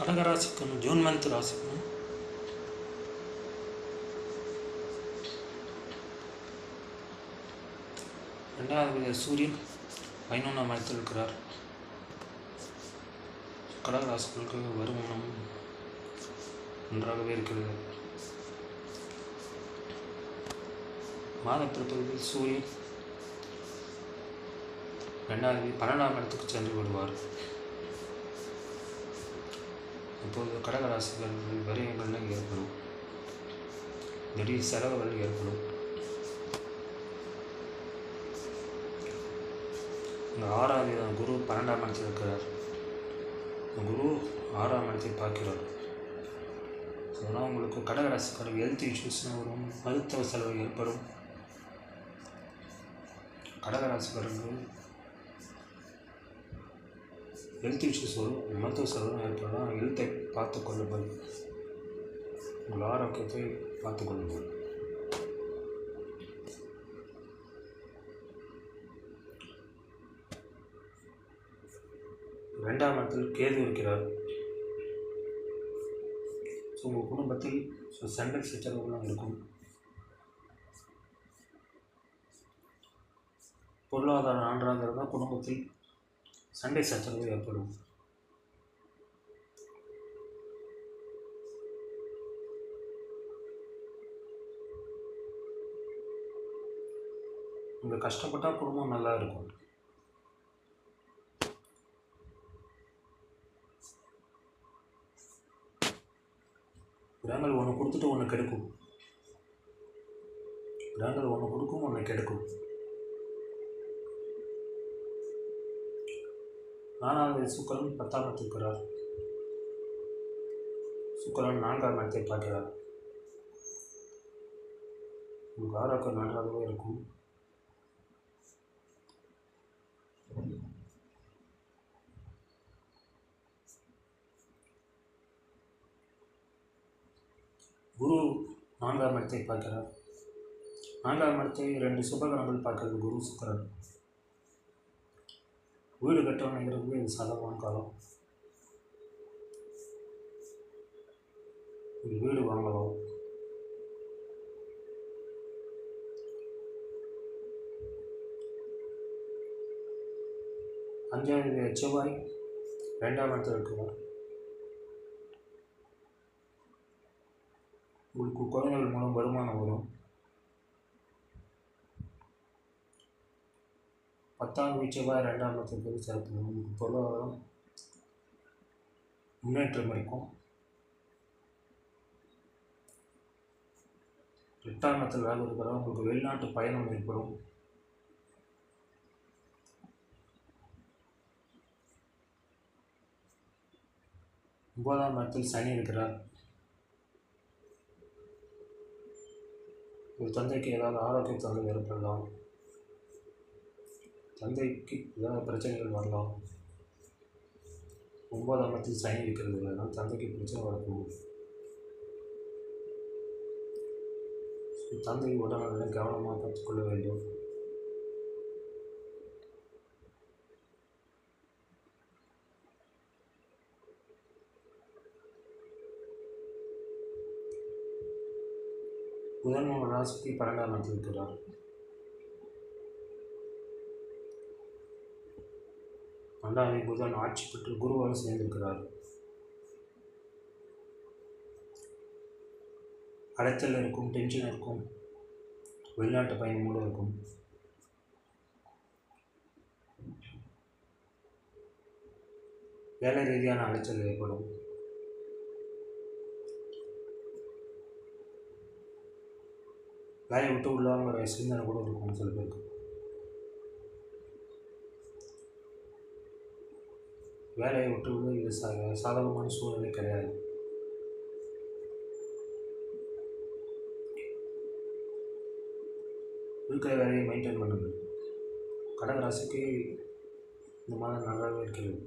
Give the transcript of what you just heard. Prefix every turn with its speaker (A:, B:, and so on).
A: கடகராசிக்கும் June month ராசிக்கும் ரெண்டாவது சூரியன். பதினொன்றாம் இடத்தில் இருக்கிறார். கடகராசிகளுக்கு வருமானம் நன்றாகவே இருக்கிறது. மாத சூரியன். ரெண்டாவது பன்னெண்டாம் இடத்துக்கு சென்று விடுவார். இப்போது கடகராசிகள் விரயங்கள்லாம் ஏற்படும். திடீர் செலவுகள் ஏற்படும். இந்த ஆறாவது குரு பன்னெண்டாம் இடத்தில் இருக்கிறார். குரு ஆறாம் இடத்தை பார்க்கிறார். அதனால் உங்களுக்கு கடகராசிக்காரர் ஹெல்த் இஷ்யூஸ் வரும் மருத்துவ செலவு ஏற்படும். கடகராசிக்காரருக்கு ஹெல்த் இஷ்யூஸ் வரும். மருத்துவ செலவு ஏற்படலாம் ஹெல்த்தை பார்த்து கொள்ளுங்கள் உங்கள் ஆரோக்கியத்தை பார்த்து கொள்ளுங்கள் ரெண்டாம் இடத்தில் கேது இருக்கிறார். ஸோ உங்கள் குடும்பத்தில் ஸோ சண்டை சச்சரவுலாம் இருக்கும். பொருளாதார ஆண்டாங்கிறது தான் குடும்பத்தில் சண்டை சச்சரவு ஏற்படும். நீங்கள் கஷ்டப்பட்டால் குடும்பம் நல்லா இருக்கும். கிரகங்கள் ஒன்று கொடுத்துட்டு ஒன்று கெடுக்கும். கிரகங்கள் ஒன்று கொடுக்கும் ஒன்று கெடுக்கும். நான்காவது சுக்கரன் பத்தாம் இருக்கிறார் சுக்கரன் நான்காம் இடத்தை பார்க்கிறார். நமக்கு ஆரோக்கியம் நன்றாகவே இருக்கும். குரு நான்காம் இடத்தை பார்க்கிறார். நான்காம் இடத்தை ரெண்டு சுபகரங்கள் பார்க்கிறது குரு சுக்கரன். வீடு கட்டணுங்கிறது இது சாதகமான காலம் ஒரு வீடு வாங்கலாம். அஞ்சாவது செவ்வாய் ரெண்டாம் இடத்துல இருக்கிறார். உங்களுக்கு குழந்தைகள் மூலம் வருமானம் வரும். பத்தாம் வீச்சவாய் ரெண்டாம் இடத்துக்கு போய் உங்களுக்கு பொருளாதாரம் முன்னேற்றம் இருக்கும் எட்டாம் இடத்தில் வேலை இருக்கிறவங்க உங்களுக்கு வெளிநாட்டு பயணம் ஏற்படும். ஒன்பதாம் இடத்தில் சனி இருக்கிறார். ஒரு தந்தைக்கு ஏதாவது ஆரோக்கிய தொல்லை ஏற்படலாம் தந்தைக்கு ஏதாவது பிரச்சனைகள் வரலாம். ஒன்பதாம் இடத்தில் சைன் இருக்கிறது இல்லைனா தந்தைக்கு பிரச்சனை வரக்கூடும். தந்தை உடல்நலம் கவனமாக பார்த்துக்கொள்ள வேண்டும். புதன் ராசிக்கு பன்னெண்டாம் இடத்தில் இருக்கிறார். பன்னெண்டாவது புதன் ஆட்சி பெற்று குருவாக சேர்ந்திருக்கிறார். அலைச்சல் இருக்கும் டென்ஷன் இருக்கும் வெளிநாட்டு பயணம் கூட இருக்கும். வேலை ரீதியான அலைச்சல் ஏற்படும். வேலையை விட்டு உள்ளாங்கிற சிந்தனை கூட இருக்கும் சில பேருக்கு. வேலையை விட்டு இது சா சாதகமான சூழ்நிலை கிடையாது. இருக்கிற வேலையை மெயின்டைன் பண்ணுங்கள். கடகராசிக்கு இந்த மாதம் நல்லாவே இருக்கிறது.